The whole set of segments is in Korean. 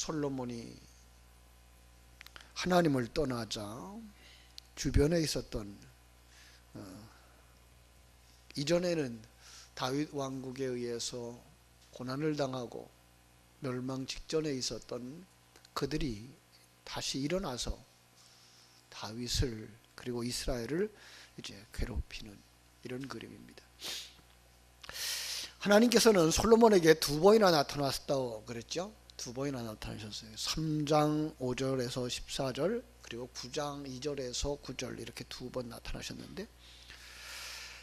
솔로몬이 하나님을 떠나자 주변에 있었던 어, 이전에는 다윗 왕국에 의해서 고난을 당하고 멸망 직전에 있었던 그들이 다시 일어나서 다윗을 그리고 이스라엘을 이제 괴롭히는 이런 그림입니다. 하나님께서는 솔로몬에게 두 번이나 나타났다고 그랬죠. 두 번이나 나타나셨어요. 3장 5절에서 14절 그리고 9장 2절에서 9절 이렇게 두 번 나타나셨는데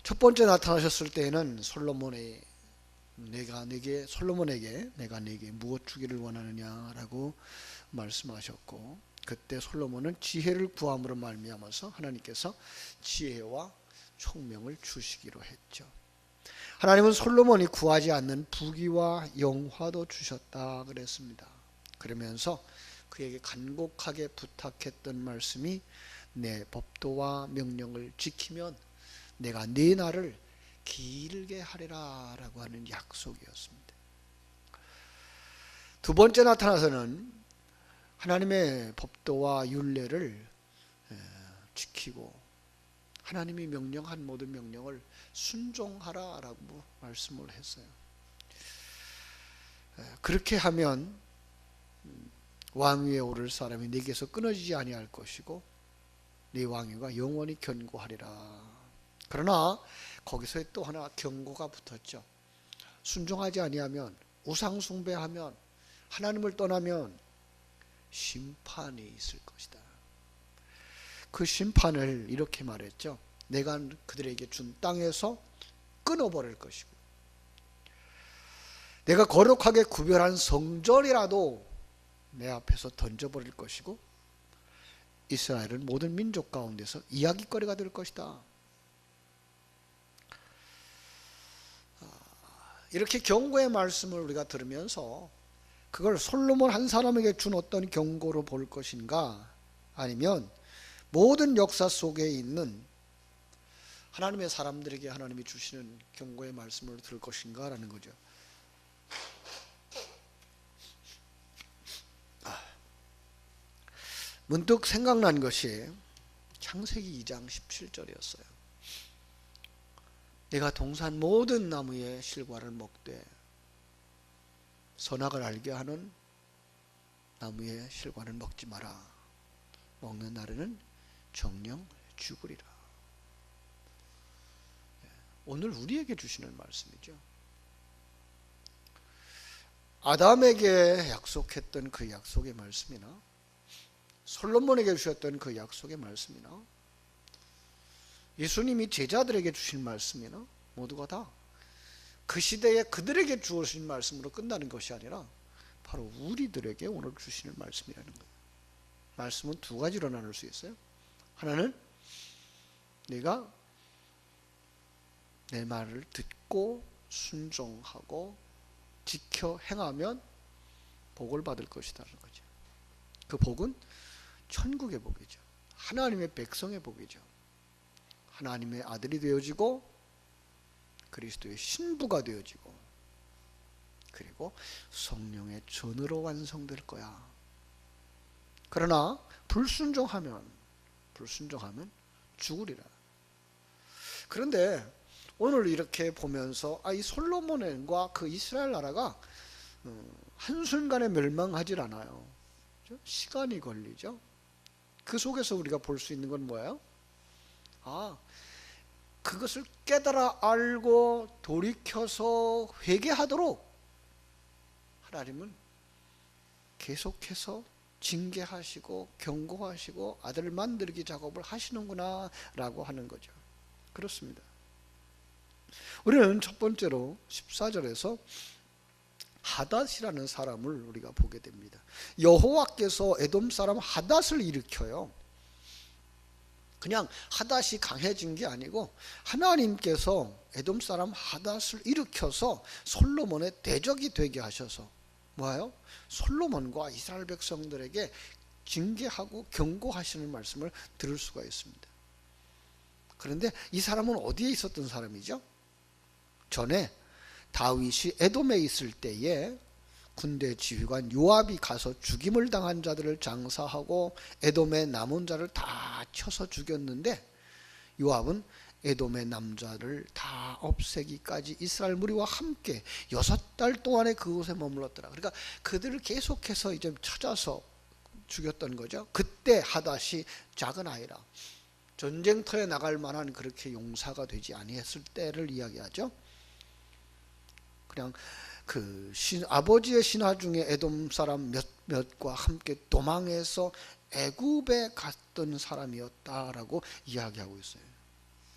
첫 번째 나타나셨을 때에는 솔로몬의 내가 내게 솔로몬에게 내가 내게 무엇 주기를 원하느냐라고 말씀하셨고 그때 솔로몬은 지혜를 구함으로 말미암아서 하나님께서 지혜와 총명을 주시기로 했죠. 하나님은 솔로몬이 구하지 않는 부귀와 영화도 주셨다 그랬습니다. 그러면서 그에게 간곡하게 부탁했던 말씀이 내 법도와 명령을 지키면 내가 네 날을 길게 하리라라고 하는 약속이었습니다. 두 번째 나타나서는 하나님의 법도와 율례를 지키고 하나님이 명령한 모든 명령을 순종하라라고 말씀을 했어요. 그렇게 하면 음, 왕위에 오를 사람이 네게서 끊어지지 아니할 것이고 네 왕위가 영원히 견고하리라. 그러나 거기서 또 하나 경고가 붙었죠. 순종하지 아니하면 우상 숭배하면 하나님을 떠나면 심판이 있을 것이다. 그 심판을 이렇게 말했죠. 내가 그들에게 준 땅에서 끊어버릴 것이고, 내가 거룩하게 구별한 성전이라도 내 앞에서 던져버릴 것이고, 이스라엘은 모든 민족 가운데서 이야기거리가 될 것이다. 이렇게 경고의 말씀을 우리가 들으면서 그걸 솔로몬 한 사람에게 준 어떤 경고로 볼 것인가 아니면 모든 역사 속에 있는 하나님의 사람들에게 하나님이 주시는 경고의 말씀을 들을 것인가 라는 거죠. 아, 문득 생각난 것이 창세기 2장 17절이었어요. 내가 동산 모든 나무의 실과를 먹되 선악을 알게 하는 나무의 실과를 먹지 마라. 먹는 날에는 정령 죽으리라. 예, 오늘 우리에게 주시는 말씀이죠. 아담에게 약속했던 그 약속의 말씀이나 솔로몬에게 주셨던 그 약속의 말씀이나 예수님이 제자들에게 주신 말씀이나 모두가 다 그 시대에 그들에게 주어진 말씀으로 끝나는 것이 아니라 바로 우리들에게 오늘 주시는 말씀이라는 거예요. 말씀은 두 가지로 나눌 수 있어요. 하나는 내가 내 말을 듣고 순종하고 지켜 행하면 복을 받을 것이다는 거죠. 그 복은 천국의 복이죠. 하나님의 백성의 복이죠. 하나님의 아들이 되어지고 그리스도의 신부가 되어지고 그리고 성령의 전으로 완성될 거야. 그러나 불순종하면 불순종하면 죽으리라. 그런데 오늘 이렇게 보면서 아, 이 솔로몬과 그 이스라엘 나라가 어, 한순간에 멸망하질 않아요. 시간이 걸리죠. 그 속에서 우리가 볼 수 있는 건 뭐예요? 아, 그것을 깨달아 알고 돌이켜서 회개하도록 하나님은 계속해서 징계하시고 경고하시고 아들 만들기 작업을 하시는구나 라고 하는 거죠. 그렇습니다. 우리는 첫 번째로 14절에서 하닷이라는 사람을 우리가 보게 됩니다. 여호와께서 에돔 사람 하닷을 일으켜요. 그냥 하닷이 강해진 게 아니고 하나님께서 에돔 사람 하닷을 일으켜서 솔로몬의 대적이 되게 하셔서 뭐예요? 솔로몬과 이스라엘 백성들에게 징계하고 경고하시는 말씀을 들을 수가 있습니다. 그런데 이 사람은 어디에 있었던 사람이죠? 전에 다윗이 에돔에 있을 때에 군대 지휘관 요압이 가서 죽임을 당한 자들을 장사하고 에돔의 남은 자를 다 쳐서 죽였는데 요압은 에돔의 남자를 다 없애기까지 이스라엘 무리와 함께 여섯 달 동안에 그곳에 머물렀더라. 그러니까 그들을 계속해서 이제 찾아서 죽였던 거죠. 그때 하다시 작은 아이라 전쟁터에 나갈 만한 그렇게 용사가 되지 아니했을 때를 이야기하죠. 그냥 그 신, 아버지의 신하 중에 에돔 사람 몇 몇과 함께 도망해서 애굽에 갔던 사람이었다라고 이야기하고 있어요.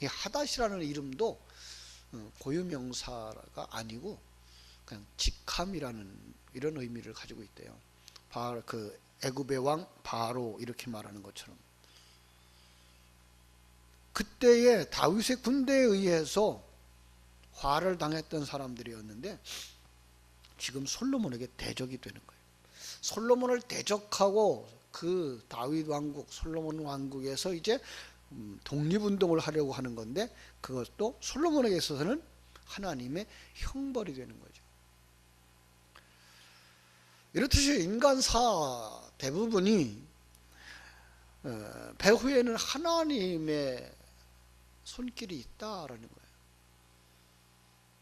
이 하닷이라는 이름도 어, 고유명사가 아니고 그냥 직함이라는 이런 의미를 가지고 있대요. 바, 그 애굽의 왕 바로 이렇게 말하는 것처럼 그때의 다윗의 군대에 의해서 화를 당했던 사람들이었는데 지금 솔로몬에게 대적이 되는 거예요. 솔로몬을 대적하고 그 다윗 왕국, 솔로몬 왕국에서 이제 음, 독립운동을 하려고 하는 건데 그것도 솔로몬에게 있어서는 하나님의 형벌이 되는 거죠. 이렇듯이 인간사 대부분이 어, 배후에는 하나님의 손길이 있다라는 거예요.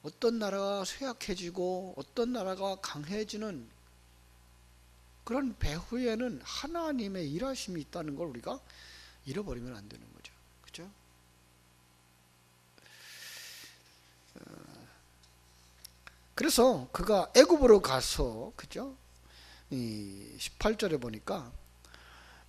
어떤 나라가 쇠약해지고 어떤 나라가 강해지는 그런 배후에는 하나님의 일하심이 있다는 걸 우리가 잃어버리면 안 되는 거죠. 그죠? 어, 그래서 그가 애굽으로 가서 그죠? 이 18절에 보니까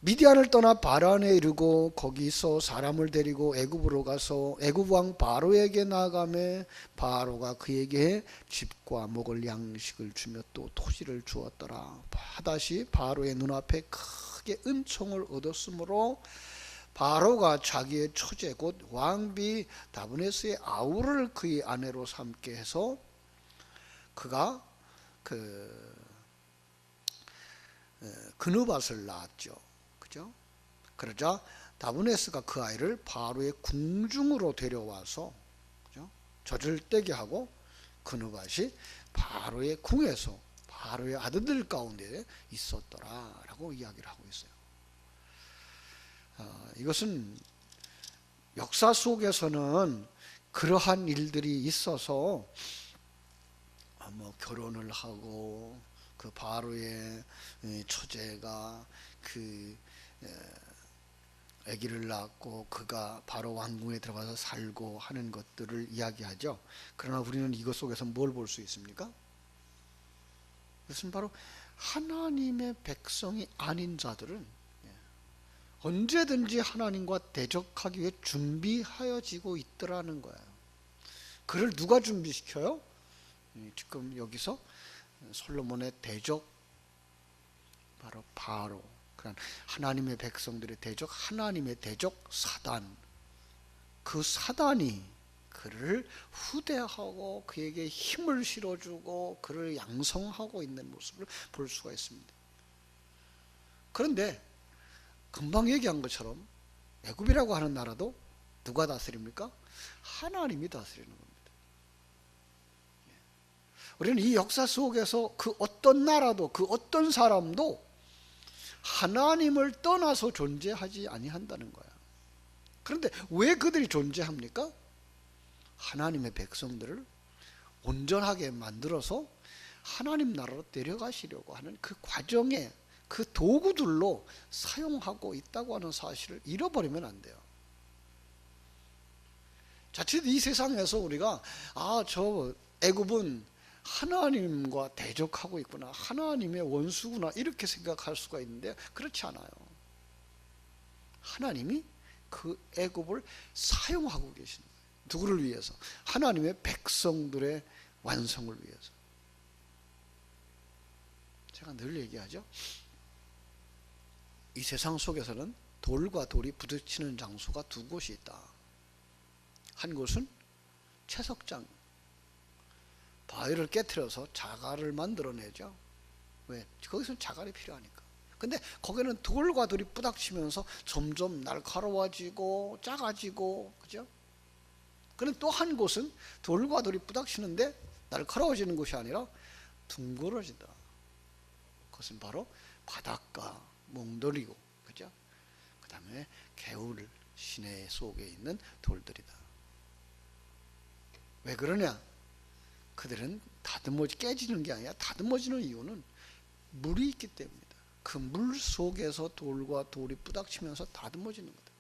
미디안을 떠나 바란에 이르고 거기서 사람을 데리고 애굽으로 가서 애굽 왕 바로에게 나가매 바로가 그에게 집과 먹을 양식을 주며 또 토지를 주었더라. 하다시 바로의 눈앞에 크게 은총을 얻었으므로 바로가 자기의 처제 곧 왕비 다브네스의 아우를 그의 아내로 삼게 해서 그가 그 그누밭을 낳았죠. 그죠? 그러자 다브네스가 그 아이를 바로의 궁중으로 데려와서 그죠? 젖을 떼게 하고 그누밭이 바로의 궁에서 바로의 아들들 가운데 있었더라라고 이야기를 하고 있어요. 어, 이것은 역사 속에서는 그러한 일들이 있어서 어, 뭐 결혼을 하고 그 바로의 처제가 그 아기를 낳고 그가 바로 왕궁에 들어가서 살고 하는 것들을 이야기하죠. 그러나 우리는 이것 속에서 뭘 볼 수 있습니까? 그것은 바로 하나님의 백성이 아닌 자들은 예, 언제든지 하나님과 대적하기 위해 준비하여지고 있더라는 거예요. 그를 누가 준비시켜요? 지금 여기서 솔로몬의 대적 바로 바로 그런 하나님의 백성들의 대적, 하나님의 대적 사단. 그 사단이 그를 후대하고 그에게 힘을 실어주고 그를 양성하고 있는 모습을 볼 수가 있습니다. 그런데 금방 얘기한 것처럼 애굽이라고 하는 나라도 누가 다스립니까? 하나님이 다스리는 겁니다. 예. 우리는 이 역사 속에서 그 어떤 나라도 그 어떤 사람도 하나님을 떠나서 존재하지 아니한다는 거야. 그런데 왜 그들이 존재합니까? 하나님의 백성들을 온전하게 만들어서 하나님 나라로 데려가시려고 하는 그 과정에 그 도구들로 사용하고 있다고 하는 사실을 잃어버리면 안 돼요. 자칫 이 세상에서 우리가 아 저 애굽은 하나님과 대적하고 있구나. 하나님의 원수구나. 이렇게 생각할 수가 있는데 그렇지 않아요. 하나님이 그 애굽을 사용하고 계신 거예요. 누구를 위해서? 하나님의 백성들의 완성을 위해서. 제가 늘 얘기하죠. 이 세상 속에서는 돌과 돌이 부딪히는 장소가 두 곳이 있다. 한 곳은 채석장, 바위를 깨뜨려서 자갈을 만들어내죠. 왜? 거기서 자갈이 필요하니까. 근데 거기는 돌과 돌이 부닥치면서 점점 날카로워지고 작아지고 그죠? 그는 또한 곳은 돌과 돌이 부닥치는데 날카로워지는 것이 아니라 둥그러진다. 그것은 바로 바닷가 몽돌이고 그죠? 그다음에 개울 시내 속에 있는 돌들이다. 왜 그러냐? 그들은 다듬어지 깨지는 게 아니라 다듬어지는 이유는 물이 있기 때문이다. 그 물 속에서 돌과 돌이 부닥치면서 다듬어지는 거다.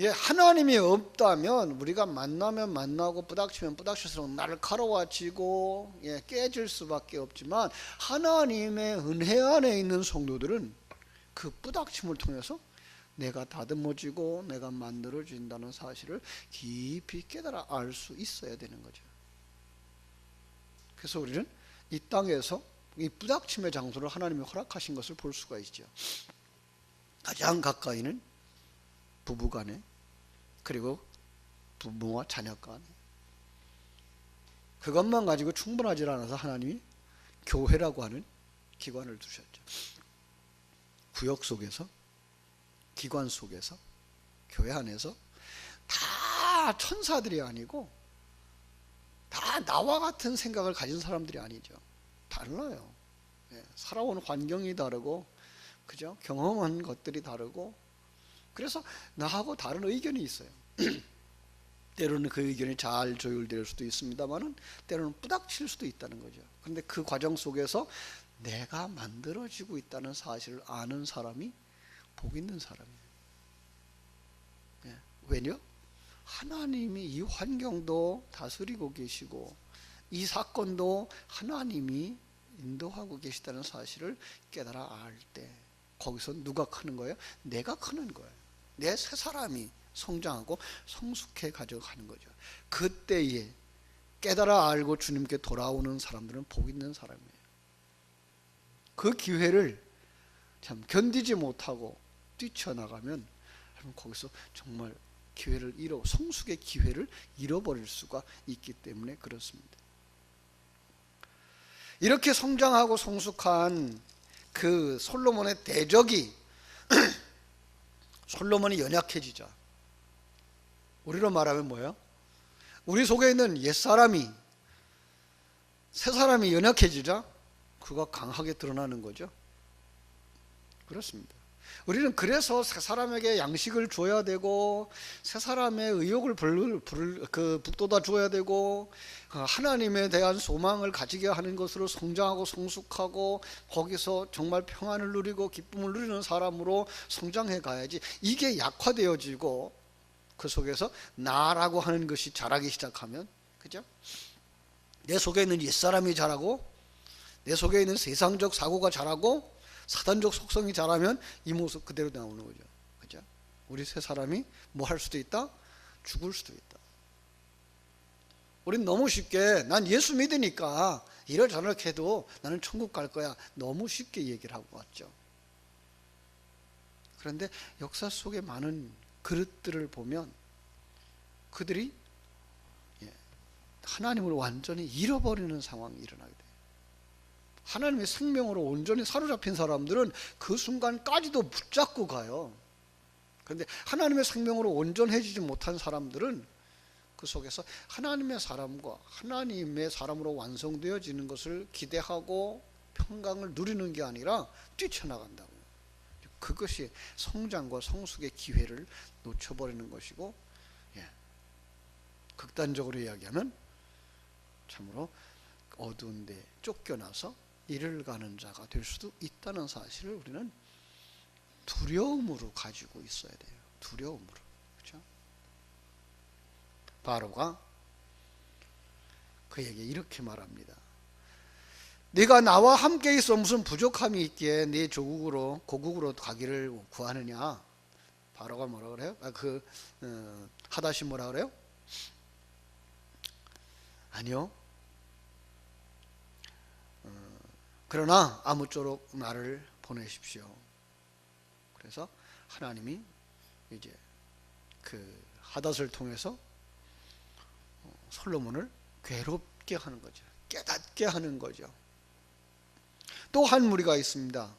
예, 하나님이 없다면 우리가 만나면 만나고 부닥치면 부닥칠수록 날카로워지고 예, 깨질 수밖에 없지만 하나님의 은혜 안에 있는 성도들은 그 부닥침을 통해서 내가 다듬어지고 내가 만들어진다는 사실을 깊이 깨달아 알 수 있어야 되는 거죠. 그래서 우리는 이 땅에서 이 부닥침의 장소를 하나님이 허락하신 것을 볼 수가 있죠. 가장 가까이는 부부간에 그리고 부모와 자녀 간에 그것만 가지고 충분하지 않아서 하나님이 교회라고 하는 기관을 두셨죠. 구역 속에서 기관 속에서 교회 안에서 다 천사들이 아니고 다 나와 같은 생각을 가진 사람들이 아니죠. 달라요. 예, 살아온 환경이 다르고 그죠? 경험한 것들이 다르고 그래서 나하고 다른 의견이 있어요. 때로는 그 의견이 잘 조율될 수도 있습니다만은 때로는 뿌닥칠 수도 있다는 거죠. 그런데 그 과정 속에서 내가 만들어지고 있다는 사실을 아는 사람이 복 있는 사람이에요. 예, 왜냐? 하나님이 이 환경도 다스리고 계시고 이 사건도 하나님이 인도하고 계시다는 사실을 깨달아 알 때 거기서 누가 크는 거예요? 내가 크는 거예요. 내 새 사람이 성장하고 성숙해 가져가는 거죠. 그때에 깨달아 알고 주님께 돌아오는 사람들은 복 있는 사람이에요. 그 기회를 참 견디지 못하고 뛰쳐나가면 거기서 정말 기회를 잃어 성숙의 기회를 잃어버릴 수가 있기 때문에 그렇습니다. 이렇게 성장하고 성숙한 그 솔로몬의 대적이 솔로몬이 연약해지자. 우리로 말하면 뭐예요? 우리 속에 있는 옛 사람이 새 사람이 연약해지자 그가 강하게 드러나는 거죠. 그렇습니다. 우리는 그래서 새 사람에게 양식을 줘야 되고 새 사람의 의욕을 불, 불, 그 북돋아 줘야 되고 그 하나님에 대한 소망을 가지게 하는 것으로 성장하고 성숙하고 거기서 정말 평안을 누리고 기쁨을 누리는 사람으로 성장해 가야지 이게 약화되어지고 그 속에서 나라고 하는 것이 자라기 시작하면 그죠? 내 속에 있는 옛사람이 자라고 내 속에 있는 세상적 사고가 자라고 사단적 속성이 자라면 이 모습 그대로 나오는 거죠. 그죠? 우리 세 사람이 뭐 할 수도 있다? 죽을 수도 있다. 우린 너무 쉽게 난 예수 믿으니까 이럴저럴 해도 나는 천국 갈 거야. 너무 쉽게 얘기를 하고 왔죠. 그런데 역사 속에 많은 그릇들을 보면 그들이 예, 하나님을 완전히 잃어버리는 상황이 일어나게 돼요. 하나님의 생명으로 온전히 사로잡힌 사람들은 그 순간까지도 붙잡고 가요. 그런데 하나님의 생명으로 온전해지지 못한 사람들은 그 속에서 하나님의 사람과 하나님의 사람으로 완성되어지는 것을 기대하고 평강을 누리는 게 아니라 뛰쳐나간다고요. 그것이 성장과 성숙의 기회를 놓쳐버리는 것이고, 예. 극단적으로 이야기하면 참으로 어두운데 쫓겨나서 이를 가는 자가 될 수도 있다는 사실을 우리는 두려움으로 가지고 있어야 돼요. 두려움으로. 그렇죠? 바로가 그에게 이렇게 말합니다. 네가 나와 함께 있어 무슨 부족함이 있기에 네 조국으로 고국으로 가기를 구하느냐? 바로가 뭐라 그래요? 아, 그 어, 하다시 뭐라 그래요? 아니요. 어, 그러나 아무쪼록 나를 보내십시오. 그래서 하나님이 이제 그 하닷을 통해서 어, 솔로몬을 괴롭게 하는 거죠. 깨닫게 하는 거죠. 또 한 무리가 있습니다.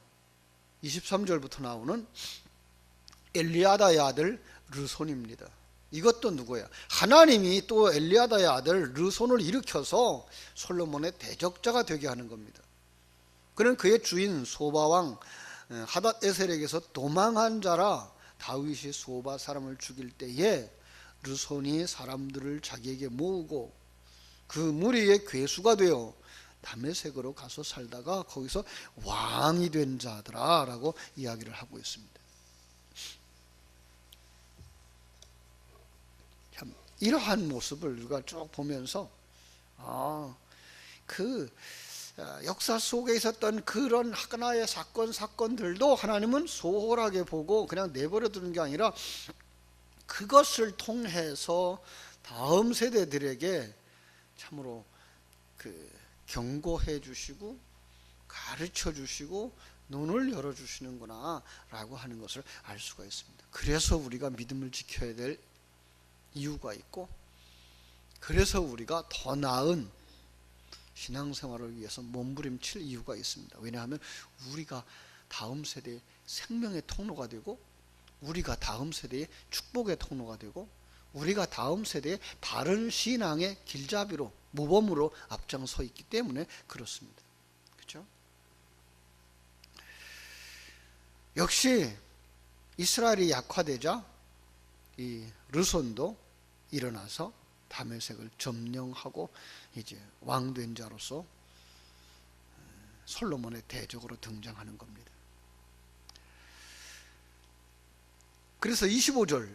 23절부터 나오는 엘리아다의 아들 르손입니다. 이것도 누구야? 하나님이 또 엘리아다의 아들 르손을 일으켜서 솔로몬의 대적자가 되게 하는 겁니다. 그는 그의 주인 소바왕 어, 하닷 에셀에게서 도망한 자라 다윗이 소바 사람을 죽일 때에 르손이 사람들을 자기에게 모으고 그 무리의 괴수가 되어 다메섹으로 가서 살다가 거기서 왕이 된 자더라라고 이야기를 하고 있습니다. 참 이러한 모습을 우리가 쭉 보면서 아, 그 어, 역사 속에 있었던 그런 하나의 사건 사건들도 하나님은 소홀하게 보고 그냥 내버려 두는 게 아니라 그것을 통해서 다음 세대들에게 참으로 그 경고해 주시고 가르쳐 주시고 눈을 열어 주시는구나라고 하는 것을 알 수가 있습니다. 그래서 우리가 믿음을 지켜야 될 이유가 있고 그래서 우리가 더 나은 신앙생활을 위해서 몸부림칠 이유가 있습니다. 왜냐하면 우리가 다음 세대의 생명의 통로가 되고 우리가 다음 세대의 축복의 통로가 되고 우리가 다음 세대의 바른 신앙의 길잡이로 모범으로 앞장서 있기 때문에 그렇습니다. 그렇죠? 역시 이스라엘이 약화되자 이 르손도 일어나서 다메섹을 점령하고 이제 왕된 자로서 솔로몬의 대적으로 등장하는 겁니다. 그래서 25절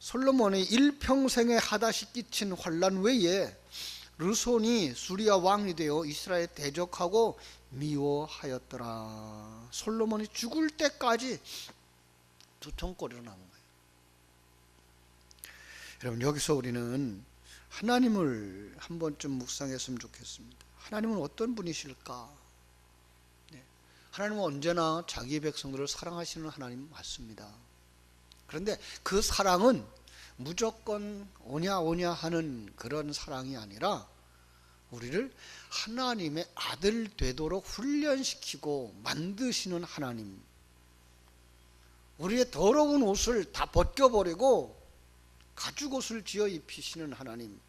솔로몬이 일평생에 하다시 끼친 환란 외에 르손이 수리아 왕이 되어 이스라엘 대적하고 미워하였더라. 솔로몬이 죽을 때까지 두통거리로 남은 거예요. 여러분 여기서 우리는 하나님을 한 번쯤 묵상했으면 좋겠습니다. 하나님은 어떤 분이실까? 네. 하나님은 언제나 자기 백성들을 사랑하시는 하나님 맞습니다. 그런데 그 사랑은 무조건 오냐 오냐 하는 그런 사랑이 아니라 우리를 하나님의 아들 되도록 훈련시키고 만드시는 하나님. 우리의 더러운 옷을 다 벗겨버리고 가죽 옷을 지어 입히시는 하나님.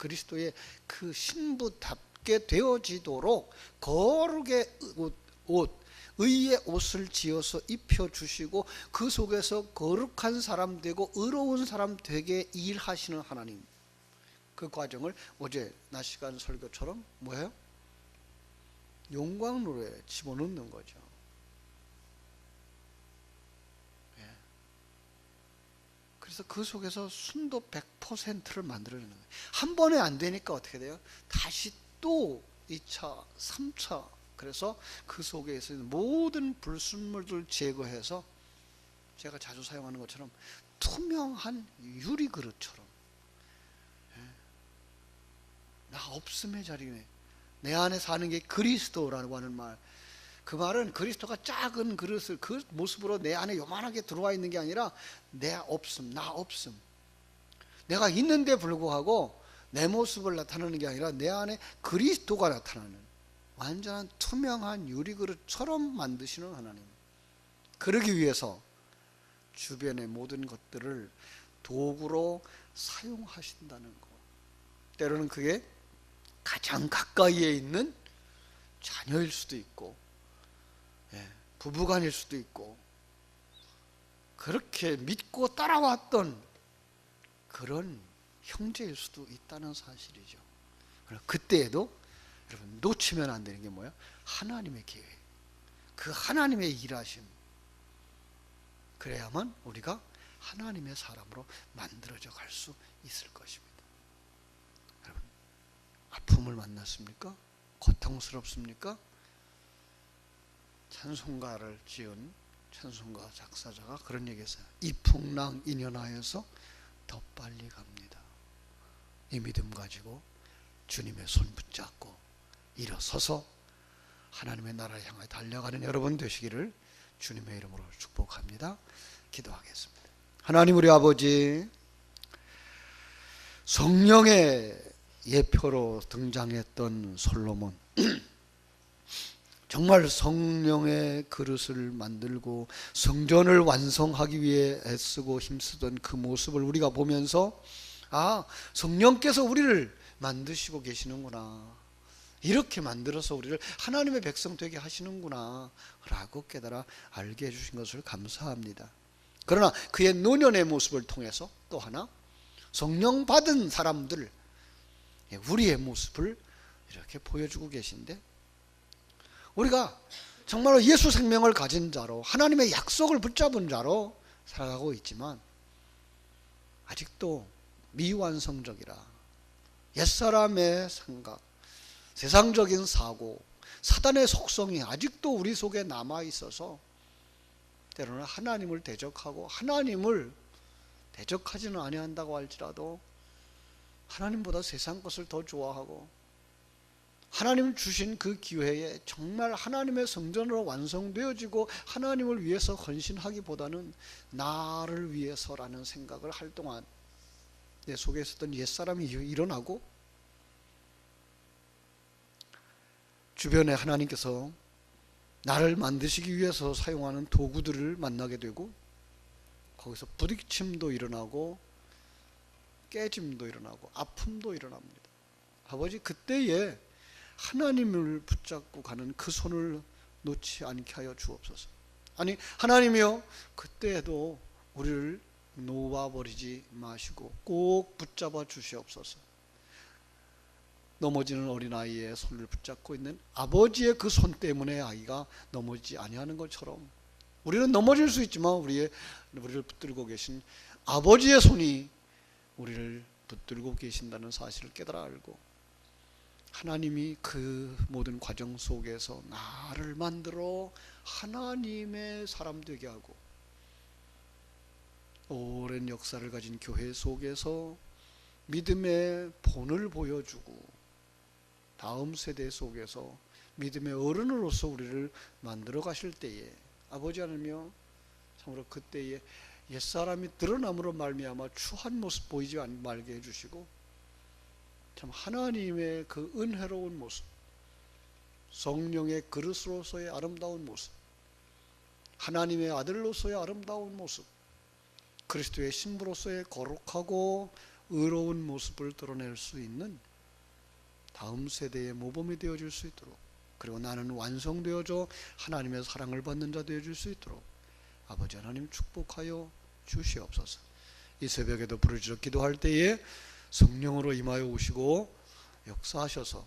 그리스도의 그 신부답게 되어지도록 거룩의 옷, 옷 의의 옷을 지어서 입혀 주시고 그 속에서 거룩한 사람 되고 의로운 사람 되게 일하시는 하나님. 그 과정을 어제 낮 시간 설교처럼 뭐예요? 용광로에 집어넣는 거죠. 그래서 그 속에서 순도 100%를 만들어내는 거예요. 한 번에 안 되니까 어떻게 돼요? 다시 또 2차, 3차. 그래서 그 속에 있는 모든 불순물들 제거해서 제가 자주 사용하는 것처럼 투명한 유리 그릇처럼 예. 나 없음의 자리네. 내 안에 사는 게 그리스도라고 하는 말. 그 말은 그리스도가 작은 그릇을 그 모습으로 내 안에 요만하게 들어와 있는 게 아니라 내 없음, 나 없음. 내가 있는데 불구하고 내 모습을 나타내는 게 아니라 내 안에 그리스도가 나타나는 완전한 투명한 유리 그릇처럼 만드시는 하나님. 그러기 위해서 주변의 모든 것들을 도구로 사용하신다는 것. 때로는 그게 가장 가까이에 있는 자녀일 수도 있고, 예, 부부간일 수도 있고, 그렇게 믿고 따라왔던 그런 형제일 수도 있다는 사실이죠. 그때에도 여러분 놓치면 안 되는 게 뭐야? 하나님의 계획. 그 하나님의 일하심. 그래야만 우리가 하나님의 사람으로 만들어져 갈 수 있을 것입니다. 여러분 아픔을 만났습니까? 고통스럽습니까? 찬송가를 지은 찬송가 작사자가 그런 얘기했어요. 이 풍랑 인연하여서 더 빨리 갑니다. 이 믿음 가지고 주님의 손 붙잡고 일어서서 하나님의 나라를 향해 달려가는 여러분 되시기를 주님의 이름으로 축복합니다. 기도하겠습니다. 하나님 우리 아버지 성령의 예표로 등장했던 솔로몬 정말 성령의 그릇을 만들고 성전을 완성하기 위해 애쓰고 힘쓰던 그 모습을 우리가 보면서 아 성령께서 우리를 만드시고 계시는구나 이렇게 만들어서 우리를 하나님의 백성 되게 하시는구나 라고 깨달아 알게 해주신 것을 감사합니다. 그러나 그의 노년의 모습을 통해서 또 하나 성령 받은 사람들 예, 우리의 모습을 이렇게 보여주고 계신데 우리가 정말로 예수 생명을 가진 자로 하나님의 약속을 붙잡은 자로 살아가고 있지만 아직도 미완성적이라 옛사람의 생각 세상적인 사고, 사단의 속성이 아직도 우리 속에 남아 있어서 때로는 하나님을 대적하고 하나님을 대적하지는 아니한다고 할지라도 하나님보다 세상 것을 더 좋아하고 하나님 주신 그 기회에 정말 하나님의 성전으로 완성되어지고 하나님을 위해서 헌신하기보다는 나를 위해서라는 생각을 할 동안 내 속에 있었던 옛사람이 일어나고 주변에 하나님께서 나를 만드시기 위해서 사용하는 도구들을 만나게 되고 거기서 부딪힘도 일어나고 깨짐도 일어나고 아픔도 일어납니다. 아버지 그때에 하나님을 붙잡고 가는 그 손을 놓지 않게 하여 주옵소서. 아니 하나님이여 그때에도 우리를 놓아버리지 마시고 꼭 붙잡아 주시옵소서. 넘어지는 어린아이의 손을 붙잡고 있는 아버지의 그 손 때문에 아이가 넘어지지 아니하는 것처럼 우리는 넘어질 수 있지만 우리의 우리를 붙들고 계신 아버지의 손이 우리를 붙들고 계신다는 사실을 깨달아 알고 하나님이 그 모든 과정 속에서 나를 만들어 하나님의 사람 되게 하고 오랜 역사를 가진 교회 속에서 믿음의 본을 보여주고 다음 세대 속에서 믿음의 어른으로서 우리를 만들어 가실 때에 아버지 하나님여 참으로 그때에 옛사람이 드러남으로 말미암아 추한 모습 보이지 말게 해주시고 참 하나님의 그 은혜로운 모습 성령의 그릇으로서의 아름다운 모습 하나님의 아들로서의 아름다운 모습 그리스도의 신부로서의 거룩하고 의로운 모습을 드러낼 수 있는 다음 세대의 모범이 되어줄 수 있도록 그리고 나는 완성되어져 하나님의 사랑을 받는 자 되어줄 수 있도록 아버지 하나님 축복하여 주시옵소서. 이 새벽에도 부르짖어 기도할 때에 성령으로 임하여 오시고 역사하셔서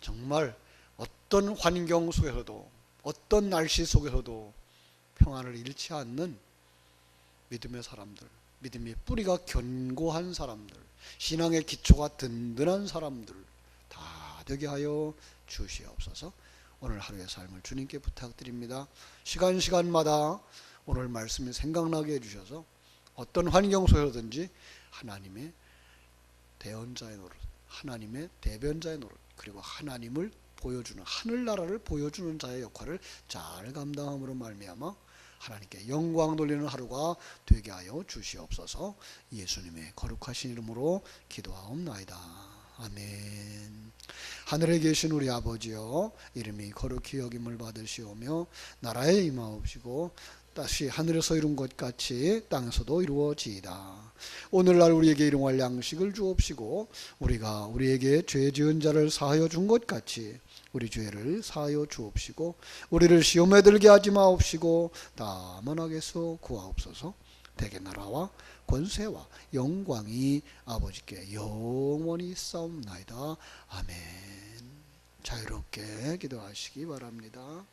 정말 어떤 환경 속에서도 어떤 날씨 속에서도 평안을 잃지 않는 믿음의 사람들, 믿음의 뿌리가 견고한 사람들, 신앙의 기초가 든든한 사람들 되게 하여 주시옵소서. 오늘 하루의 삶을 주님께 부탁드립니다. 시간 시간마다 오늘 말씀이 생각나게 해주셔서 어떤 환경 속에서든지 하나님의 대언자의 노릇, 하나님의 대변자의 노릇, 그리고 하나님을 보여주는 하늘나라를 보여주는 자의 역할을 잘 감당함으로 말미암아 하나님께 영광 돌리는 하루가 되게 하여 주시옵소서. 예수님의 거룩하신 이름으로 기도하옵나이다. 아멘. 하늘에 계신 우리 아버지여 이름이 거룩히 여김을 받으시오며 나라에 임하옵시고 다시 하늘에서 이룬 것 같이 땅에서도 이루어지이다. 오늘날 우리에게 일용할 양식을 주옵시고 우리가 우리에게 죄 지은 자를 사하여 준 것 같이 우리 죄를 사하여 주옵시고 우리를 시험에 들게 하지 마옵시고 다만 악에서 구하옵소서. 대개 나라와 권세와 영광이 아버지께 영원히 싸움나이다. 아멘. 자유롭게 기도하시기 바랍니다.